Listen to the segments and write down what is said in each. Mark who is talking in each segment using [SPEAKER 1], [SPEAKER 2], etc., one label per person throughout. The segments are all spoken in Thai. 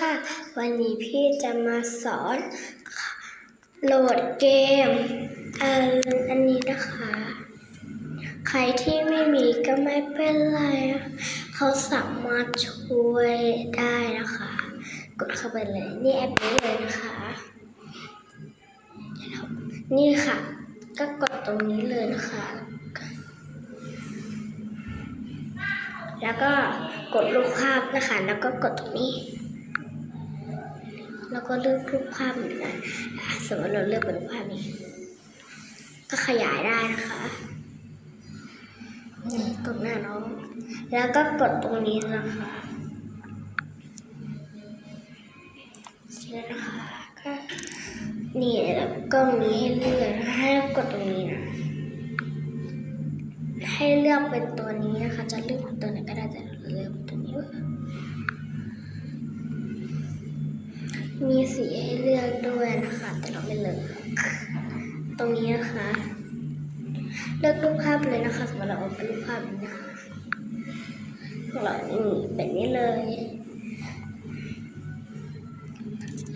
[SPEAKER 1] ค่ะ วันนี้พี่จะมาสอนโหลดเกมอันอันนี้นะคะ ใครที่ไม่มีก็ไม่เป็นไร เขาสามารถช่วยได้นะคะ กดเข้าไปเลย นี่แอปนี้เลยนะคะ นี่ค่ะ ก็กดตรงนี้เลยนะคะ แล้วก็กดรูปภาพนะคะ แล้วก็กดตรงนี้ แล้วก็เลือกรูปภาพเหมือนกันสมมติเราเลือกเป็นรูปภาพนี้ ก็ขยายได้นะคะนี่กดหน้าน้อง แล้วก็กดตรงนี้นะคะเสร็จแล้วนะคะก็นี่แล้วก็มีให้เลือกให้กดตรงนี้นะ ให้เลือกเป็นตัวนี้นะคะ จะเลือกเป็นตัวไหนก็ได้แต่เราเลือกเป็นตัวนี้ มีสีให้เลือกด้วยนะคะ แต่เราไม่เลือกตรงนี้นะคะ เลือกรูปภาพเลยนะคะสมมติเราเป็นรูปภาพนะคะของเรานี่แบบนี้เลย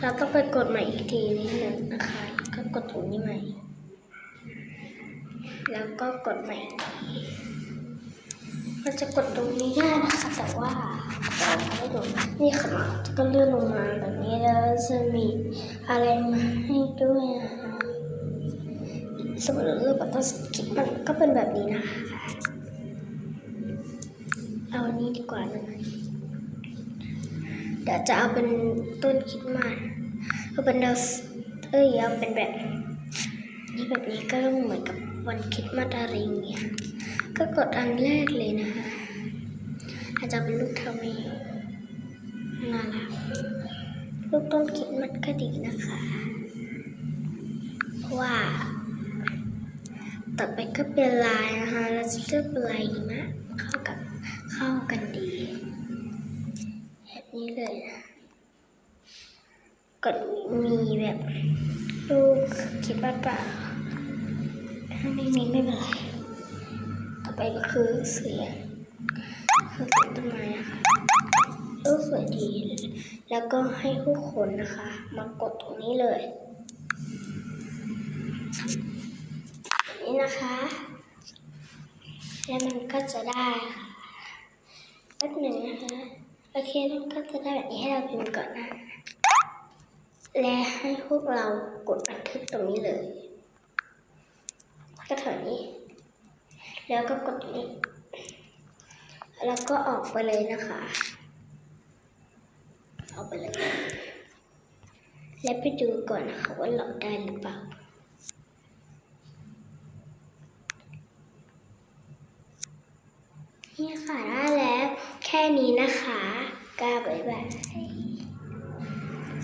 [SPEAKER 1] เราต้องไปกดใหม่อีกทีนิดหนึ่งนะคะก็กดตรงนี้ใหม่ แล้วก็กดใหม่อีกที มันจะกดตรงนี้ได้นะคะแต่ว่าเราไม่ดูนี่ค่ะก็เลื่อนลงมาแบบนี้แล้วจะมีอะไรมาให้ด้วยนะคะสมมติเราเลือกบัตรสกิปมันก็เป็นแบบนี้นะคะเอาอันนี้ดีกว่านะเดี๋ยวจะเอาเป็นต้นคิดมาเอาเป็นเดาเอ้ยเอาเป็นแบบนี่แบบนี้ก็เหมือนกับวันคิดมาสอะไรอย่างเงี้ย ก็กดอันแรกเลยนะคะอาจจะเป็นลูกเทามีน่ารักลูกต้นคิดมัดก็ดีนะคะ เพราะว่า ต่อไปก็เป็นลายนะคะเราจะเลือกเป็นลายหิมะเข้ากับเข้ากันดี แบบนี้เลยนะกดมีแบบลูกคิดว่าเปล่าถ้าไม่มีไม่เป็นไร ไปก็คือเสียงคืองต้นไม้นะคะรูปสวยดี แล้วก็ให้ผู้คนนะคะ มากดตรงนี้เลยแบบนี้นะคะ แล้วมันก็จะได้ค่ะแป๊บหนึ่งนะคะ โอเคมันก็จะได้แบบนี้ให้เราพิมพ์ก่อนนะ และให้พวกเรากดบันทึกตรงนี้เลย ก็เท่านี้ แล้วก็กดนี้ แล้วก็ออกไปเลยนะคะ ออกไปเลย และไปดูก่อนนะคะว่าเราได้หรือเปล่านี่ค่ะได้แล้ว แค่นี้นะคะก้าบ๊ายบาย